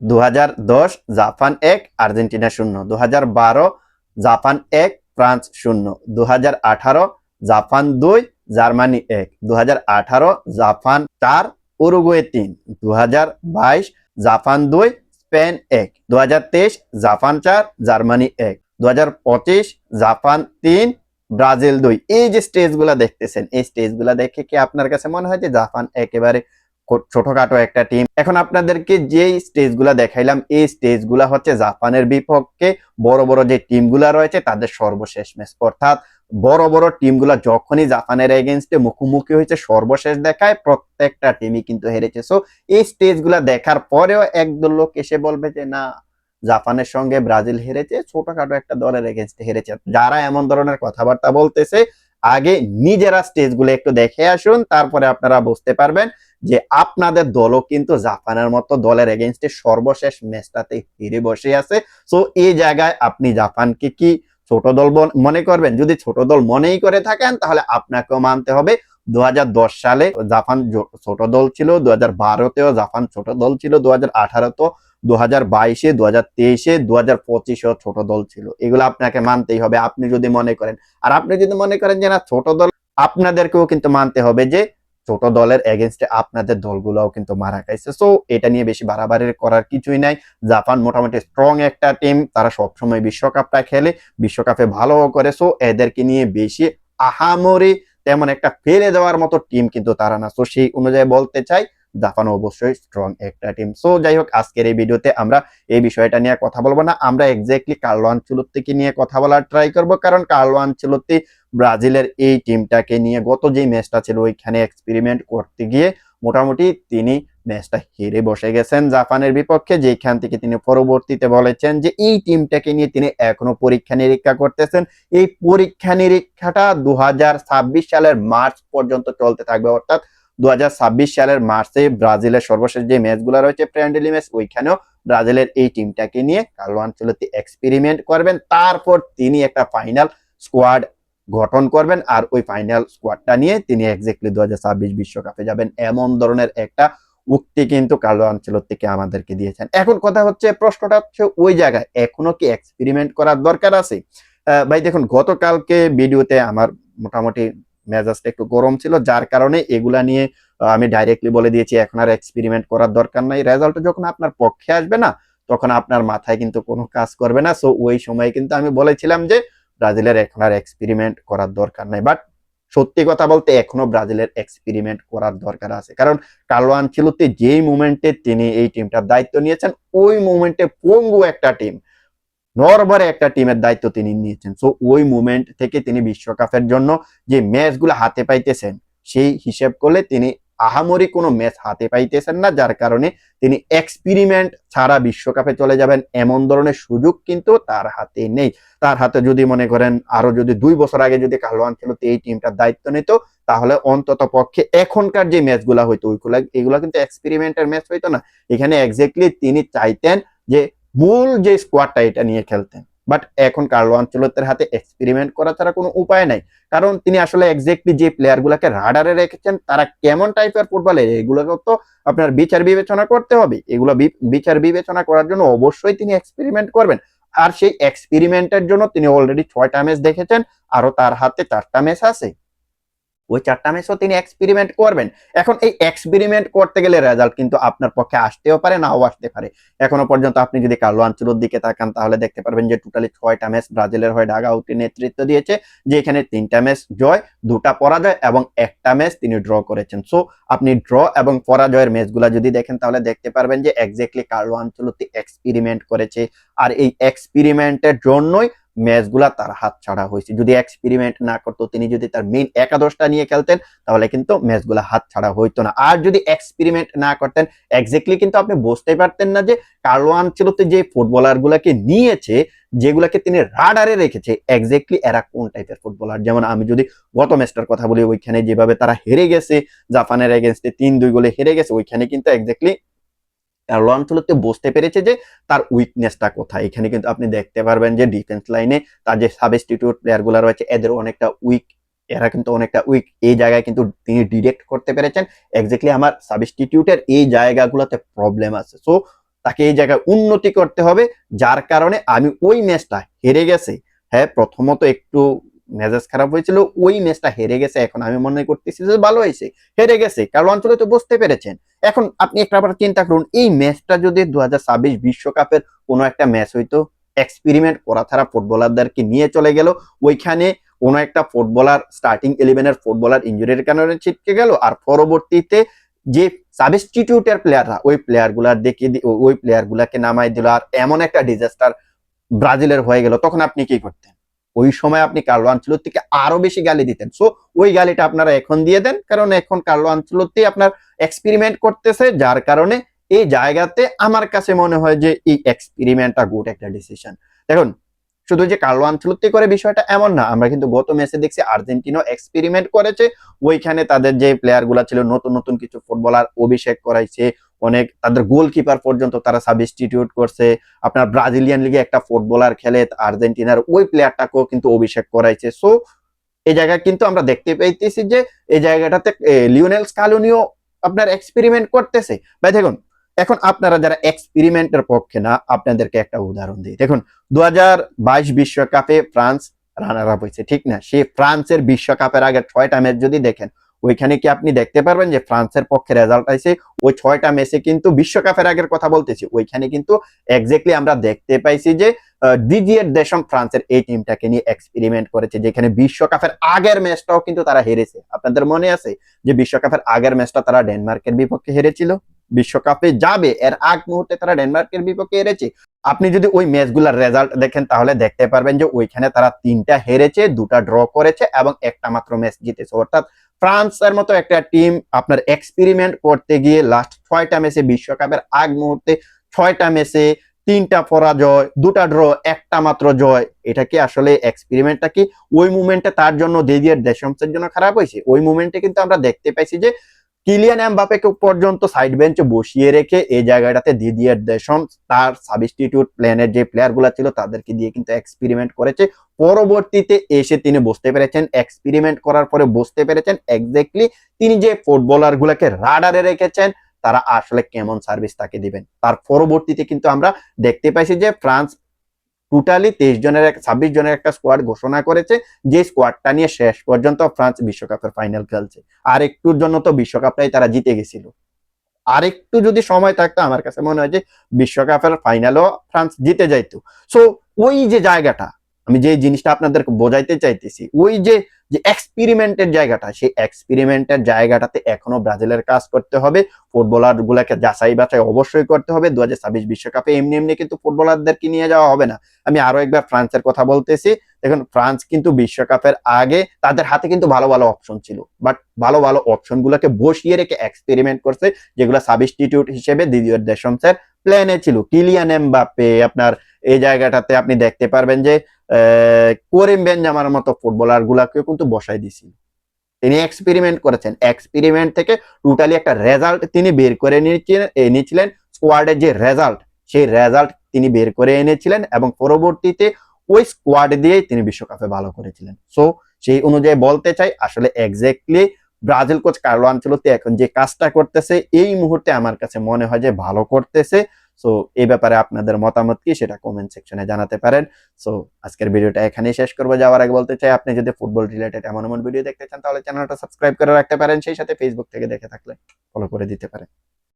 দু হাজার দশ জাপান এক, আর্জেন্টিনা শূন্য। দু জাপান এক, ফ্রান্স শূন্য। দু জাপান দুই, জার্মানি এক। দু জাপান চার, উরুগুয়ে তিন। দু জাপান দুই, স্পেন এক। দু জাপান চার, জার্মানি এক। দু জাপান তিন, ব্রাজিল দুই। এই যে স্টেজগুলা দেখতেছেন, এই স্টেজগুলা দেখে কি আপনার কাছে মনে হয় যে জাপান একেবারে ছোটখাটো একটা টিম এখন আপনাদেরকে যেই স্টেজগুলা দেখাইলাম, এই স্টেজগুলা হচ্ছে জাপানের বিপক্ষে বড় বড় যে টিমগুলা রয়েছে, তাদের সর্বশেষ ম্যাচ অর্থাৎ বড় বড় টিমগুলা যখনই জাপানের এগেনস্টে মুখোমুখি হয়েছে, সর্বশেষ দেখায় প্রত্যেকটা টিমই কিন্তু হেরেছে। সো এই স্টেজগুলা দেখার পরেও একদল লোক এসে বলবে যে, না, জাপানের সঙ্গে ব্রাজিল হেরেছে, ছোটখাটো একটা দলের এগেনস্টে হেরেছে। যারা এমন ধরনের কথাবার্তা বলতেছে আগে নিজেরা স্টেজগুলো একটু দেখে আসুন, তারপরে আপনারা বুঝতে পারবেন যে আপনাদের দলও কিন্তু জাপানের মতো দলের এগেনস্টে সর্বশেষ ম্যাচটাতে ফিরে বসে আছে। সো এই জায়গায় আপনি জাপানকে কি ছোট দল মনে করবেন? যদি ছোট দল মনেই করে থাকেন, তাহলে আপনাকেও মানতে হবে। দু হাজার দশ সালে জাপান ছোট দল ছিল দু হাজার বারোতেও জাপান ছোট দল ছিল দু হাজার দু হাজার বাইশে দু হাজার তেইশে দু হাজার পঁচিশেও ছোট দল ছিল। এগুলো আপনাকে মানতেই হবে, আপনি যদি মনে করেন। আর আপনি যদি মনে করেন যে না, ছোট দল, আপনাদেরকেও কিন্তু মানতে হবে যে ছোট দলের এগেনস্টে আপনাদের দলগুলোও কিন্তু মারা খাইছে সো এটা নিয়ে বেশি বাড়াবাড়ি করার কিছুই নাই। জাপান মোটামুটি স্ট্রং একটা টিম তারা সবসময় বিশ্বকাপটা খেলে, বিশ্বকাপে ভালো করে। সো এদেরকে নিয়ে বেশি আহামরি তেমন একটা ফেলে দেওয়ার মতো টিম কিন্তু তারা না। সো সেই অনুযায়ী বলতে চাই জাপান অবশ্যই স্ট্রং একটা টিম সো যাই হোক আজকের এই ভিডিওতে আমরা এই বিষয়টা নিয়ে কথা বলব না। আমরা এক্স্যাক্টলি কার্লো আনচেলত্তিকে নিয়ে কথা বলার ট্রাই করব। কারণ কার্লো আনচেলত্তি ব্রাজিলের এই টিমটাকে নিয়ে গত যে ম্যাচটা ছিল, ওইখানে এক্সপেরিমেন্ট করতে গিয়ে মোটামুটি তিনি ম্যাচটা হেরে বসে গেছেন জাপানের বিপক্ষে যেখান থেকে তিনি পরবর্তীতে বলেছেন যে এই টিমটাকে নিয়ে তিনি এখনও পরীক্ষা নিরীক্ষা করতেছেন। এই পরীক্ষা নিরীক্ষাটা দু হাজার ছাব্বিশ সালের মার্চ পর্যন্ত চলতে থাকবে, অর্থাৎ দু হাজার ছাব্বিশ সালের মার্চে ব্রাজিলের সর্বশেষ যে ম্যাচগুলো রয়েছে ফ্রেন্ডলি ম্যাচ ওইখানেও ব্রাজিলের এই টিমটাকে নিয়ে কার্লো আনচেলত্তি এক্সপেরিমেন্ট করবেন। তারপর তিনি একটা ফাইনাল স্কোয়াড গঠন করবেন আর ওই ফাইনাল স্কোয়াডটা নিয়ে তিনি এক্স্যাক্টলি দু হাজার ছাব্বিশ বিশ্বকাপে যাবেন। এমন ধরনের একটা উক্তি কিন্তু কার্লো আনচেলত্তিকে আমাদেরকে দিয়েছেন। এখন কথা হচ্ছে, প্রশ্নটা হচ্ছে ওই জায়গায় এখনও কি এক্সপেরিমেন্ট করার দরকার আছে? ভাই দেখুন, গতকালকে ভিডিওতে আমার মোটামুটি মেজাজটা একটু গরম ছিল, যার কারণে এগুলা নিয়ে আমি ডাইরেক্টলি বলে দিয়েছি, এখন আর এক্সপেরিমেন্ট করার দরকার নাই। রেজাল্ট যখন আপনার পক্ষে আসবে না, তখন আপনার মাথায় কিন্তু কোনো কাজ করবে না। সো ওই সময় কিন্তু আমি বলেছিলাম যে, ব্রাজিলের এখন আর এক্সপেরিমেন্ট করার দরকার নাই। বাট সত্যি কথা বলতে, এখনও ব্রাজিলের এক্সপেরিমেন্ট করার দরকার আছে। কারণ কার্লো আনচেলত্তি যেই মুমেন্টে তিনি এই টিমটার দায়িত্ব নিয়েছেন, ওই মুমেন্টে পঙ্গু একটা টিম নরবরে একটা টিমের দায়িত্ব তিনি নিয়েছেন। সো ওই মুমেন্ট থেকে তিনি বিশ্বকাপের জন্য যে ম্যাচগুলো হাতে পাইতেছেন, সেই হিসেব করলে তিনি আহামরি কোনো ম্যাচ হাতে পাইতেছেন না, যার কারণে তিনি এক্সপেরিমেন্ট ছাড়া বিশ্বকাপে চলে যাবেন এমন ধরনের সুযোগ কিন্তু তার হাতে নেই। তার হাতে যদি মনে করেন আরও যদি দুই বছর আগে যদি কার্লো আনচেলত্তি এই টিমটার দায়িত্ব নিত, তাহলে অন্তত পক্ষে এখনকার যে ম্যাচগুলা হইতো, ওইগুলা এগুলো কিন্তু এক্সপেরিমেন্টের ম্যাচ হইতো না। এখানে এক্স্যাক্টলি তিনি চাইতেন যে মূল যে স্কোয়াডটা এটা নিয়ে খেলতেন। বাট এখন কার্লো আনচেলত্তির হাতে এক্সপেরিমেন্ট করা ছাড়া কোনো উপায় নাই। কারণ তিনি আসলে এক্স্যাক্টলি যে প্লেয়ারগুলোকে রাডারে রেখেছেন, তারা কেমন টাইপের ফুটবলের এগুলোকে তো আপনার বিচার বিবেচনা করতে হবে। এগুলো বিচার বিবেচনা করার জন্য অবশ্যই তিনি এক্সপেরিমেন্ট করবেন। আর সেই এক্সপেরিমেন্টের জন্য তিনি অলরেডি ছয়টা ম্যাচ দেখেছেন আরও তার হাতে চারটা ম্যাচ আছে। ওই চারটা ম্যাচও তিনি এক্সপেরিমেন্ট করবেন। এখন এই এক্সপেরিমেন্ট করতে গেলে রেজাল্ট কিন্তু আপনার পক্ষে আসতেও পারে, নাও আসতে পারে। এখনও পর্যন্ত আপনি যদি কার্লো আনচেলোর দিকে তাকান, তাহলে দেখতে পারবেন যে টোটালি ছয়টা ম্যাচ ব্রাজিলের হয়ে ঢাকা আউটে নেতৃত্ব দিয়েছে যে এখানে তিনটা ম্যাচ জয়, দুটা পরাজয় এবং একটা ম্যাচ তিনি ড্র করেছেন। সো আপনি ড্র এবং পরাজয়ের ম্যাচগুলো যদি দেখেন, তাহলে দেখতে পারবেন যে এক্স্যাক্টলি কার্লো আনচেলত্তি এক্সপেরিমেন্ট করেছে। আর এই এক্সপেরিমেন্টের জন্যই ম্যাচগুলা তার হাত ছাড়া হয়েছে। যদি এক্সপেরিমেন্ট না করতো, তিনি যদি তার মেইন একাদশটা নিয়ে খেলতেন, তাহলে কিন্তু ম্যাচগুলা হাত ছাড়া হইতো না। আর যদি এক্সপেরিমেন্ট না করতেন এক্স্যাক্টলি কিন্তু আপনি বুঝতে পারতেন না যে কার্লো আনচেলত্তি যে ফুটবলার গুলাকে নিয়েছে, যেগুলাকে তিনি রাডারে রেখেছে এক্স্যাক্টলি এরা কোন টাইপের ফুটবলার যেমন আমি যদি গত ম্যাচটার কথা বলি, ওইখানে যেভাবে তারা হেরে গেছে, জাপানের এগেনস্টে তিন দুই গোলে হেরে গেছে, ওইখানে কিন্তু এক্স্যাক্টলি লঞ্চলতে বুঝতে পেরেছে যে তার উইকনেসটা কোথায়। এখানে কিন্তু আপনি দেখতে পারবেন যে ডিফেন্স লাইনে তার যে সাবস্টিটিউট প্লেয়ারগুলো রয়েছে, এদের অনেকটা উইক এরা কিন্তু অনেকটা উইক এই জায়গায় কিন্তু তিনি ডিরেক্ট করতে পেরেছেন। এক্স্যাক্টলি আমার সাবস্টিটিউটের এই জায়গাগুলোতে প্রবলেম আছে। সো তাকে এই জায়গায় উন্নতি করতে হবে, যার কারণে আমি ওই ম্যাচটা হেরে গেছে। হ্যাঁ প্রথমত একটু মেজাজ খারাপ হয়েছিল, ওই ম্যাচটা হেরে গেছে। এখন আমি মনে করতেছি যে ভালো হয়েছে, হেরে গেছে। কারণ অঞ্চলে তো বুঝতে পেরেছেন। এখন আপনি একটা আবার চিন্তা করুন, এই ম্যাচটা যদি দু বিশ্বকাপের কোনো একটা ম্যাচ হইতো এক্সপেরিমেন্ট করা ছাড়া ফুটবলারদেরকে নিয়ে চলে গেল, ওইখানে কোনো একটা ফুটবলার স্টার্টিং ইলেভেনের ফুটবলার ইঞ্জুরির কারণে ছিটকে গেল, আর পরবর্তীতে যে সাবস্টিটিউটের প্লেয়াররা ওই প্লেয়ারগুলার দেখে ওই প্লেয়ার গুলাকে নামাই দিল, আর এমন একটা ডিজাস্টার ব্রাজিলের হয়ে গেল, তখন আপনি কি করতেন? ওই সময় আপনি কার্লো আঞ্চলত্তিকে আরও বেশি গালি দিতেন। সো ওই গালিটা আপনারা এখন দিয়ে দেন, কারণ এখন কার্লো আঞ্চলত্তি আপনার এক্সপেরিমেন্ট করতেছে, যার কারণে এই জায়গাতে আমার কাছে মনে হয় যে এই এক্সপেরিমেন্টটা গুড একটা ডিসিশন দেখুন, শুধু যে কার্লো আঞ্চলত্তি করে বিষয়টা এমন না, আমরা কিন্তু গত ম্যাচে দেখছি আর্জেন্টিনা এক্সপেরিমেন্ট করেছে, ওইখানে তাদের যে প্লেয়ারগুলা ছিল, নতুন নতুন কিছু ফুটবলার অভিষেক করাইছে অনেক তাদের গোলকিপার পর্যন্ত তারা সাবস্টিটিউট করছে। আপনার ব্রাজিলিয়ান লিগে একটা ফুটবলার খেলে আর্জেন্টিনার ওই প্লেয়ারটাকেও কিন্তু অভিষেক করাইছে। সো এই জায়গায় কিন্তু আমরা দেখতে পাইতেছি যে এই জায়গাটাতে লিওনেল স্কালোনিও আপনার এক্সপেরিমেন্ট করতেছে। ভাই, দেখুন, এখন আপনারা যারা এক্সপেরিমেন্টের পক্ষে না, আপনাদেরকে একটা উদাহরণ দিই। দেখুন দু বিশ্বকাপে ফ্রান্স রানার আপ হয়েছে, ঠিক না? সেই ফ্রান্সের বিশ্বকাপের আগে ছয়টা ম্যাচ যদি দেখেন ওইখানে কি আপনি দেখতে পারবেন যে ফ্রান্সের পক্ষে রেজাল্ট আইছে? ওই ছয়টা ম্যাচে কিন্তু বিশ্বকাপের আগের কথা বলতেছি। ওইখানে কিন্তু এক্স্যাক্টলি আমরা দেখতে পাইছি যে ডিজিএর দেশম ফ্রান্সের এই টিমটাকে নিয়ে এক্সপেরিমেন্ট করেছে, যেখানে বিশ্বকাপের আগের ম্যাচটাও কিন্তু তারা হেরেছে। আপনাদের মনে আছে যে বিশ্বকাপের আগের ম্যাচটা তারা ডেনমার্কের বিপক্ষে হেরেছিল? বিশ্বকাপে যাবে। এর আগ মুহূর্তে তারা ডেনমার্কের বিপক্ষে হেরেছে। আপনি যদি ওই ম্যাচগুলোর রেজাল্ট দেখেন, তাহলে দেখতে পারবেন যে ওইখানে তারা তিনটা হেরেছে, দুটা ড্র করেছে এবং একটা মাত্র ম্যাচ জিতেছে। অর্থাৎ ফ্রান্সের মতো একটা টিম আপনার এক্সপেরিমেন্ট করতে গিয়ে লাস্ট ছয়টা ম্যাচে বিশ্বকাপের আগ মুহূর্তে ছয়টা ম্যাচে তিনটা পরাজয়, দুটা ড্র, একটা মাত্র জয়, এটা কি আসলে এক্সপেরিমেন্টটা কি? ওই মুমেন্টে তার জন্য দেদিয়ার দেশমসের জন্য খারাপ হয়েছে? ওই মুমেন্টে কিন্তু আমরা দেখতে পাইছি যে কিলিয়ান এমবাপেকে পর্যন্ত সাইড বেঞ্চে বসিয়ে রেখে এই জায়গাটাতে দিদিয়ার দেশম, তার সাবস্টিটিউট প্ল্যানের যে প্লেয়ারগুলা ছিল তাদেরকে দিয়ে কিন্তু এক্সপেরিমেন্ট করেছে। পরবর্তীতে এসে তিনি বুঝতে পেরেছেন এক্সপেরিমেন্ট করার পরে বুঝতে পেরেছেন এক্স্যাক্টলি তিনি যে ফুটবলার গুলাকে রাডারে রেখেছেন, তারা আসলে কেমন সার্ভিস তাকে দিবেন। তার পরবর্তীতে কিন্তু আমরা দেখতে পাইছি যে, ফ্রান্স টোটালি তেইশ জনের এক, ছাব্বিশ জনের একটা স্কোয়াড ঘোষণা করেছে, যে স্কোয়াডটা নিয়ে শেষ পর্যন্ত ফ্রান্স বিশ্বকাপের ফাইনাল খেলছে। আর একটুর জন্য তো বিশ্বকাপটাই তারা জিতে গেছিল। আর একটু যদি সময় থাকতো, আমার কাছে মনে হয় যে বিশ্বকাপের ফাইনালও ফ্রান্স জিতে যাইতো। সো ওই যে জায়গাটা আমি যে জিনিসটা আপনাদেরকে বোঝাইতে চাইতেছি, ওই যে যে এক্সপেরিমেন্টের জায়গাটা, সেই এক্সপেরিমেন্টের জায়গাটাতে এখনও ব্রাজিলের কাজ করতে হবে ফুটবলার গুলাকে যাচাই বাছাই অবশ্যই করতে হবে দু হাজার বিশ্বকাপে এমনি এমনি কিন্তু ফুটবলারদেরকে নিয়ে যাওয়া হবে না। আমি আরও একবার ফ্রান্সের কথা বলতেছি, দেখুন ফ্রান্স কিন্তু বিশ্বকাপের আগে তাদের হাতে কিন্তু ভালো ভালো অপশন ছিল বাট ভালো ভালো অপশনগুলোকে বসিয়ে রেখে এক্সপেরিমেন্ট করছে, যেগুলো সাবস্টিটিউট হিসেবে দ্বিতীয় দেশমসের প্ল্যানে ছিল। কিলিয়ান এমবাপে আপনার এই জায়গাটাতে আপনি দেখতে পারবেন যে করিম বেঞ্জামার মতো ফুটবলার গুলাকেও কিন্তু বসাই দিছিল তিনি এক্সপেরিমেন্ট করেছেন। এক্সপেরিমেন্ট থেকে টোটালি একটা রেজাল্ট তিনি বের করে এনেছিলেন স্কোয়াডের যে রেজাল্ট সেই রেজাল্ট তিনি বের করে এনেছিলেন এবং পরবর্তীতে ওই স্কোয়াড দিয়েই তিনি বিশ্বকাপে ভালো করেছিলেন। সো সেই অনুযায়ী বলতে চাই, আসলে exactly Brazil coach Carlo Ancelotti এখন যে কাজটা করতেছে, এই মুহূর্তে আমার কাছে মনে হয় যে ভালো করতেছে। সো এই ব্যাপারে আপনাদের মতামত কি সেটা কমেন্ট সেকশনে জানাতে পারেন। সো আজকের ভিডিওটা এখানেই শেষ করব। যাওয়ার আগে বলতে চাই, আপনি যদি ফুটবল রিলেটেড এমন এমন ভিডিও দেখতে চান, তাহলে চ্যানেলটা সাবস্ক্রাইব করে রাখতে পারেন। সেই সাথে ফেসবুক থেকে দেখে থাকলে ফলো করে দিতে পারেন।